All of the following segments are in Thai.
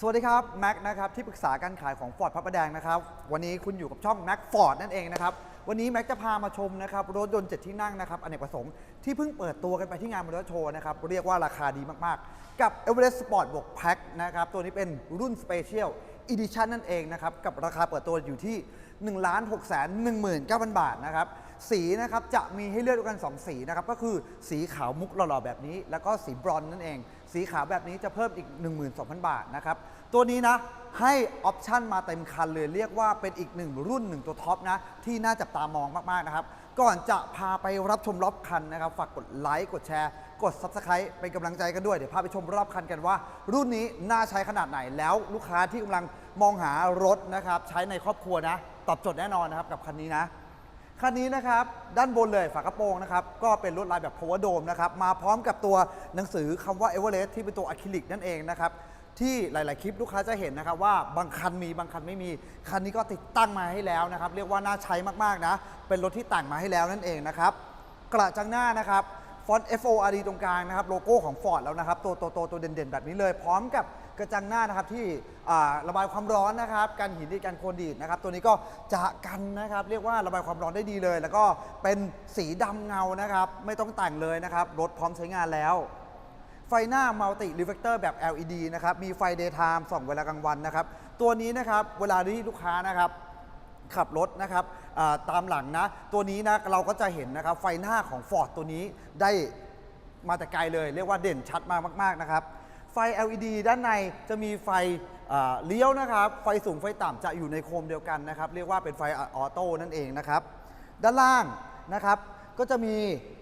สวัสดีครับแม็กนะครับที่ปรึกษาการขายของ Ford พระประแดงนะครับวันนี้คุณอยู่กับช่องแม็กฟอร์ดนั่นเองนะครับวันนี้แม็กจะพามาชมนะครับรถยนต์เจ็ดที่นั่งนะครับอเนกประสงค์ที่เพิ่งเปิดตัวกันไปที่งานมอเตอร์โชว์นะครับเรียกว่าราคาดีมากๆ กับ Everest Sport บวกแพ็คนะครับตัวนี้เป็นรุ่น Special Edition นั่นเองนะครับกับราคาเปิดตัวอยู่ที่1 6 1 9 0 0 0 บาทนะครับสีนะครับจะมีให้เลือกด้วยกัน 2 สีนะครับก็คือสีขาวมุกหล่อๆแบบนี้ แล้วก็สีบรอนซ์นั่นเอง สีขาวแบบนี้จะเพิ่มอีก 12,000 บาทนะครับ ตัวนี้นะให้ออปชันมาเต็มคันเลยเรียกว่าเป็นอีกหนึ่งรุ่นหนึ่งตัวท็อปนะ ที่น่าจับตามองมาก ๆ นะครับ ก่อนจะพาไปรับชมรอบคันนะครับ ฝากกดไลค์ กดแชร์ กด Subscribe เป็นกำลังใจกันด้วย เดี๋ยวพาไปชมรอบคันกันว่า รุ่นนี้น่าใช้ขนาดไหนแล้วลูกค้าที่กำลังมองหารถนะครับใช้ในครอบครัวนะ ตอบโจทย์แน่นอนนะครับกับคันนี้นะ คันนี้นะครับด้านบนเลยฝากระโปรงนะครับก็เป็นลวดลายแบบ power dome นะครับมาพร้อมกับตัวหนังสือคำว่า Everest ที่เป็นตัวอะคริลิกนั่นเองนะครับที่หลาย ๆ คลิปลูกค้าจะเห็นนะครับว่าบางคันมีบางคันไม่มี คันนี้ก็ติดตั้งมาให้แล้วนะครับ เรียกว่าน่าใช้มาก ๆ นะ เป็นรถที่แต่งมาให้แล้วนั่นเองนะครับกระจังหน้านะครับฟอนต์ FORD ตรงกลางนะครับโลโก้ของ Ford แล้วนะครับ ตัวตัวตัวตัวเด่น ๆ แบบนี้เลย พร้อมกับ กระจังหน้านะครับที่อ่าระบายความร้อนนะครับกันหินดีดกันโคลนดีดนะครับ ตัวนี้ก็จะกันนะครับ เรียกว่าระบายความร้อนได้ดีเลย แล้วก็เป็นสีดำเงานะครับ ไม่ต้องแต่งเลยนะครับรถพร้อมใช้งานแล้ว ไฟหน้ามัลติรีเฟกเตอร์แบบ LED นะครับ มีไฟ daytime ส่องเวลากลางวันนะครับ ตัวนี้นะครับ เวลาที่ลูกค้านะครับ ขับรถนะครับอ่าตามหลังนะ ตัวนี้นะเราก็จะเห็นนะครับ ไฟหน้าของ Ford ตัวนี้ได้มาแต่ไกลเลย เรียกว่าเด่นชัดมากมากๆนะครับ ไฟ LED ด้านในจะมีไฟเลี้ยวนะครับ ไฟสูงไฟต่ำจะอยู่ในโคมเดียวกันนะครับ เรียกว่าเป็นไฟออโต้นั่นเองนะครับ ด้านล่างนะครับก็จะมี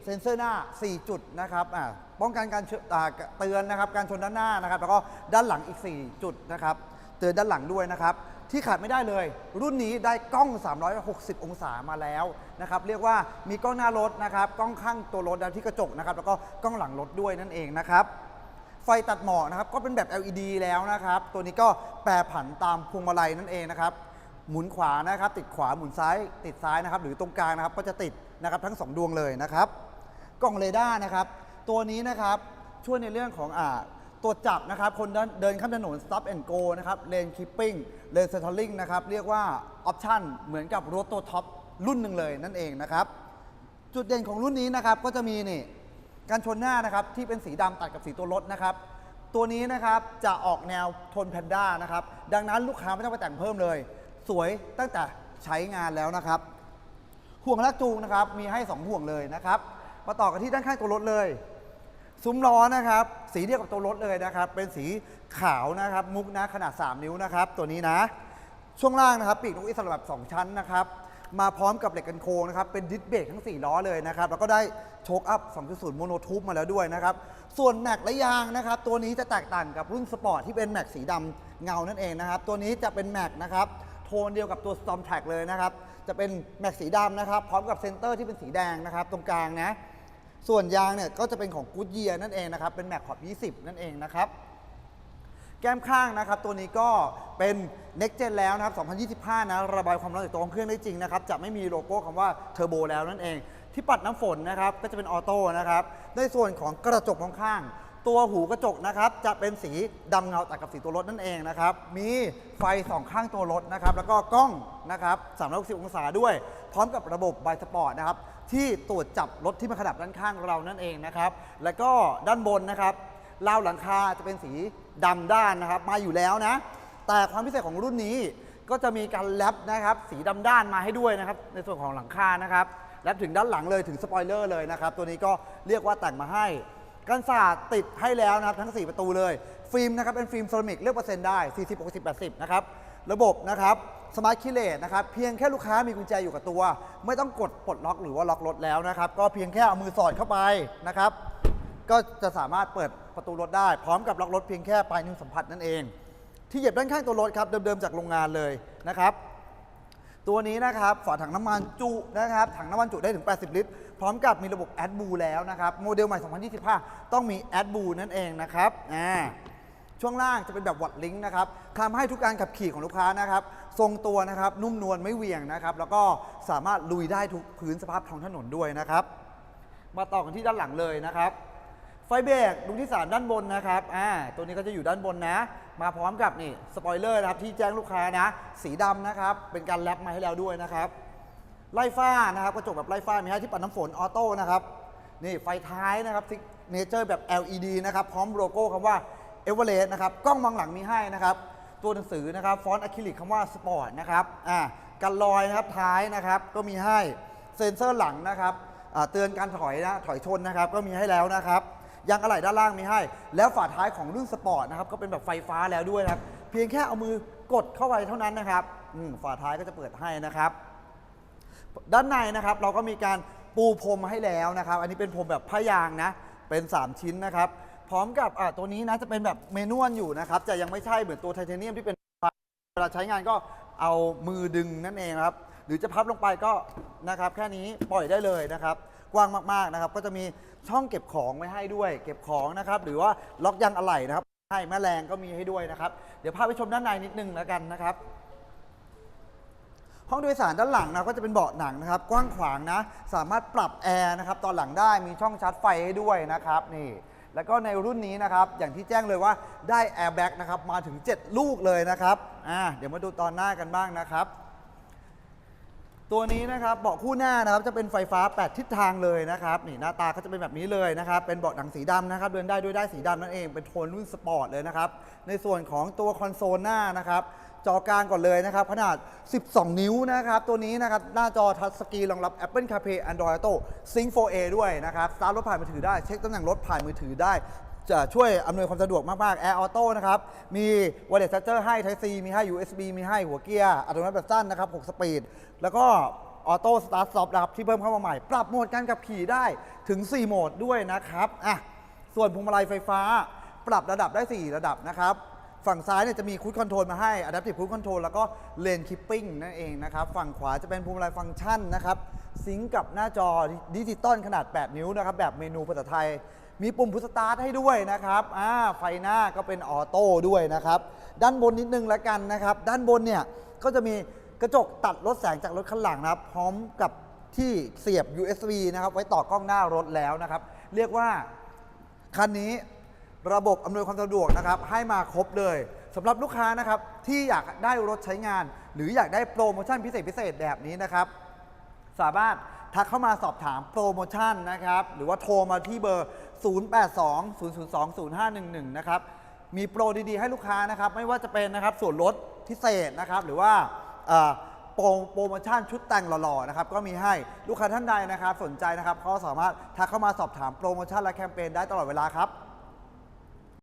เซ็นเซอร์หน้า 4 จุดนะครับป้องกันการเชอ่าเตือนนะครับ การชนด้านหน้านะครับ แล้วก็ด้านหลังอีก 4 จุดนะครับ เตือนด้านหลังด้วยนะครับ ที่ขาดไม่ได้เลย รุ่นนี้ได้กล้อง 360 องศามาแล้วนะครับ เรียกว่ามีกล้องหน้ารถนะครับ กล้องข้างตัวรถที่กระจกนะครับ แล้วก็กล้องหลังรถด้วยนั่นเองนะครับ ไฟตัดหมอกนะครับก็เป็นแบบ LED แล้วนะครับ ตัวนี้ก็แปรผันตามพวงมาลัยนั่นเองนะครับ หมุนขวานะครับ ติดขวาหมุนซ้ายติดซ้ายนะครับ หรือตรงกลางนะครับ ก็จะติดนะครับทั้งสองดวงเลยนะครับ กล้องเรดาร์นะครับ ตัวนี้นะครับช่วยในเรื่องของอ่าตัวจับนะครับ คนเดินข้ามถนน stop and go นะครับ lane keeping lane centering นะครับ เรียกว่าออปชันเหมือนกับรถตัวท็อปรุ่นหนึ่งเลยนั่นเองนะครับ จุดเด่นของรุ่นนี้นะครับก็จะมีนี่ การชนหน้านะครับที่เป็นสีดำตัดกับสีตัวรถนะครับ ตัวนี้นะครับจะออกแนวโทนแพนด้านะครับ ดังนั้นลูกค้าไม่ต้องไปแต่งเพิ่มเลย สวยตั้งแต่ใช้งานแล้วนะครับ ห่วงลากจูงนะครับมีให้ 2 ห่วงเลยนะครับ มาต่อกันที่ด้านข้างตัวรถเลย ซุ้มล้อนะครับ สีเดียวกับตัวรถเลยนะครับ เป็นสีขาวนะครับ มุกนะขนาด 3 นิ้วนะครับ ตัวนี้นะ ช่วงล่างนะครับ ปีกนกอิสระแบบ2ชั้นนะครับ มาพร้อมกับเหล็กกันโค้งนะครับ เป็นดิสเบรกทั้ง 4 ล้อเลยนะครับ แล้วก็ได้โชคอัพ 2.0 โมโนทูบมาแล้วด้วยนะครับ ส่วนแม็กและยางนะครับ ตัวนี้จะแตกต่างกับรุ่นสปอร์ตที่เป็นแม็กสีดำเงานั่นเองนะครับ ตัวนี้จะเป็นแม็กนะครับโทนเดียวกับตัว Storm Track เลยนะครับ จะเป็นแม็กสีดำนะครับ พร้อมกับเซนเตอร์ที่เป็นสีแดงนะครับ ตรงกลางนะ ส่วนยางเนี่ยก็จะเป็นของกูดเยียนั่นเองนะครับ เป็นแม็กขอบ 20 นั่นเองนะครับ แก้มข้างนะครับ ตัวนี้ก็เป็น Next Gen แล้วนะครับ 2025 นะ ระบายความร้อนจากตัวของเครื่องได้จริงนะครับ จะไม่มีโลโก้คำว่าเทอร์โบแล้วนั่นเอง ที่ปัดน้ำฝนนะครับ ก็จะเป็นออโต้นะครับ ในส่วนของกระจกมองข้าง ตัวหูกระจกนะครับ จะเป็นสีดำเงาตัดกับสีตัวรถนั่นเองนะครับ มีไฟสองข้างตัวรถนะครับ แล้วก็กล้องนะครับ360 องศาด้วย พร้อมกับระบบไบสปอร์ตนะครับ ที่ตรวจจับรถที่มาขนาบด้านข้างเรานั่นเองนะครับ แล้วก็ด้านบนนะครับ ราวหลังคาจะเป็นสีดำด้านนะครับ มาอยู่แล้วนะ แต่ความพิเศษของรุ่นนี้ก็จะมีการแรปนะครับสีดำด้านมาให้ด้วยนะครับ ในส่วนของหลังคานะครับแรปถึงด้านหลังเลยถึงสปอยเลอร์เลยนะครับ ตัวนี้ก็เรียกว่าแต่งมาให้กันศาสตร์ติดให้แล้วนะครับทั้ง 4 ประตูเลย ฟิล์มนะครับเป็นฟิล์มเซรามิกเลือกเปอร์เซ็นต์ได้ 40 60 80 นะครับ ระบบนะครับสมาร์ทคิเลตนะครับเพียงแค่ลูกค้ามีกุญแจอยู่กับตัว ไม่ต้องกดปลดล็อกหรือว่าล็อกรถแล้วนะครับ ก็เพียงแค่เอามือสอดเข้าไปนะครับ ก็จะสามารถเปิด ประตูรถได้ พร้อมกับล็อกรถเพียงแค่ปลายนิ้วสัมผัสนั่นเอง ที่เหยียบด้านข้างตัวรถครับเดิมๆจากโรงงานเลยนะครับ ตัวนี้นะครับฝาถังน้ำมันจุนะครับถังน้ำมันจุได้ถึง 80 ลิตร พร้อมกับมีระบบ a d b l u แล้วนะครับโมเดลใหม่ 2025 ต้องมี a d b l u นั่นเองนะครับอ่าช่วงล่างจะเป็นแบบวัดลิงก์นะครับทำให้ทุกการขับขี่ของลูกค้านะครับ ทรงตัวนะครับ นุ่มนวลไม่เหวี่ยงนะครับ แล้วก็สามารถลุยได้ทุกพื้นสภาพท้องถนนด้วยนะครับ มาต่อกันที่ด้านหลังเลยนะครับ ไฟเบรกดวงที่3ด้านบนนะครับ อ่า ตัวนี้ก็จะอยู่ด้านบนนะ มาพร้อมกับนี่สปอยเลอร์นะครับที่แจ้งลูกค้านะ สีดำนะครับ เป็นการแรปมาให้แล้วด้วยนะครับ ไล่ฟ้านะครับกระจกแบบไล่ฟ้ามีให้ที่ปัดน้ำฝนออโต้นะครับ นี่ไฟท้ายนะครับซิกเนเจอร์แบบ LED นะครับ พร้อมโลโก้คำว่า e v e r e s t นะครับ กล้องมองหลังมีให้นะครับ ตัวหนังสือนะครับฟอนต์อะคริลิกคำว่าสปอร์ตนะครับ อ่า กันรอยนะครับท้ายนะครับ ก็มีให้ เซ็นเซอร์หลังนะครับเตือนการถอยนะ ถอยชนนะครับ ก็มีให้แล้วนะครับ ยางอะไหล่ด้านล่างมีให้ แล้วฝาท้ายของรุ่นสปอร์ตนะครับก็เป็นแบบไฟฟ้าแล้วด้วยนะครับ เพียงแค่เอามือกดเข้าไปเท่านั้นนะครับอืมฝาท้ายก็จะเปิดให้นะครับ ด้านในนะครับเราก็มีการปูพรมให้แล้วนะครับ อันนี้เป็นพรมแบบผ้ายางนะ เป็น 3 ชิ้นนะครับ พร้อมกับอ่าตัวนี้นะจะเป็นแบบเมนวลอยู่นะครับ จะยังไม่ใช่เหมือนตัวไทเทเนียมที่เป็นเวลาใช้งานก็เอามือดึงนั่นเองครับ หรือจะพับลงไปก็นะครับแค่นี้ปล่อยได้เลยนะครับกว้างมากๆนะครับ ก็จะมีช่องเก็บของไว้ให้ด้วย เก็บของนะครับ หรือว่าล็อกยางอะไหล่นะครับให้แม่แรงก็มีให้ด้วยนะครับ เดี๋ยวพาไปชมด้านในนิดนึงแล้วกันนะครับห้องโดยสารด้านหลังนะก็จะเป็นเบาะหนังนะครับ กว้างขวางนะ สามารถปรับแอร์นะครับตอนหลังได้มีช่องชาร์จไฟให้ด้วยนะครับนี่ แล้วก็ในรุ่นนี้นะครับ อย่างที่แจ้งเลยว่าได้แอร์แบ็กนะครับมาถึง 7 ลูกเลยนะครับอ่าเดี๋ยวมาดูตอนหน้ากันบ้างนะครับ ตัวนี้นะครับเบาะคู่หน้านะครับจะเป็นไฟฟ้า 8 ทิศทางเลยนะครับนี่หน้าตาก็จะเป็นแบบนี้เลยนะครับเป็นเบาะหนังสีดำนะครับเดินได้ด้วยได้สีดำนั่นเองเป็นโทนรุ่นสปอร์ตเลยนะครับในส่วนของตัวคอนโซลหน้านะครับจอกลางก่อนเลยนะครับ ขนาด 12 นิ้วนะครับ ตัวนี้นะครับ หน้าจอทัชสกรีนรองรับ Apple CarPlay Android Auto Sync 4A ด้วยนะครับสตาร์ทรถผ่านมือถือได้ เช็คตำแหน่งรถผ่านมือถือได้ จะช่วยอำนวยความสะดวกมากๆ Air Auto นะครับ มี Wireless Charger ให้ Type C มีให้ USB มีให้หัวเกียร์อัตโนมัติแบบสั้นนะครับ 6 สปีด แล้วก็ออโต้สตาร์ทสต็อปนะครับที่เพิ่มเข้ามาใหม่ ปรับโหมดการขับขี่ได้ถึง 4 โหมดด้วยนะครับอะส่วนพวงมาลัยไฟฟ้า ปรับระดับได้ 4 ระดับนะครับฝั่งซ้ายเนี่ยจะมีคู i คอนโทรลมาให้ Adaptive Cruise Control แล้วก็ Lane Keeping นั่นเองนะครับ ฝั่งขวาจะเป็นพวงมาลัยฟังก์ชันนะครับซิงกับหน้าจอดิจิตอลขนาด 8 นิ้วนะครับ แบบเมนูภาษาไทย มีปุ่มพุชสตาร์ทให้ด้วยนะครับอ่าไฟหน้าก็เป็นออโต้ด้วยนะครับ ด้านบนนิดนึงแล้วกันนะครับ ด้านบนเนี่ยก็จะมีกระจกตัดลดแสงจากรถคันหลังนะครับ พร้อมกับที่เสียบ USB นะครับ ไว้ต่อกล้องหน้ารถแล้วนะครับ เรียกว่าคันนี้ระบบอำนวยความสะดวกนะครับ ให้มาครบเลยสำหรับลูกค้านะครับ ที่อยากได้รถใช้งาน หรืออยากได้โปรโมชั่นพิเศษพิเศษแบบนี้นะครับ สามารถ ทักเข้ามาสอบถามโปรโมชั่นนะครับ หรือว่าโทรมาที่เบอร์ 0820020511 นะครับ มีโปรดีๆ ให้ลูกค้านะครับ ไม่ว่าจะเป็นนะครับส่วนลดพิเศษนะครับ หรือว่าโปรโปรโมชั่นชุดแต่งหล่อๆนะครับก็มีให้ลูกค้าท่านใดนะครับ สนใจนะครับก็สามารถทักเข้ามาสอบถามโปรโมชั่นและแคมเปญได้ตลอดเวลาครับ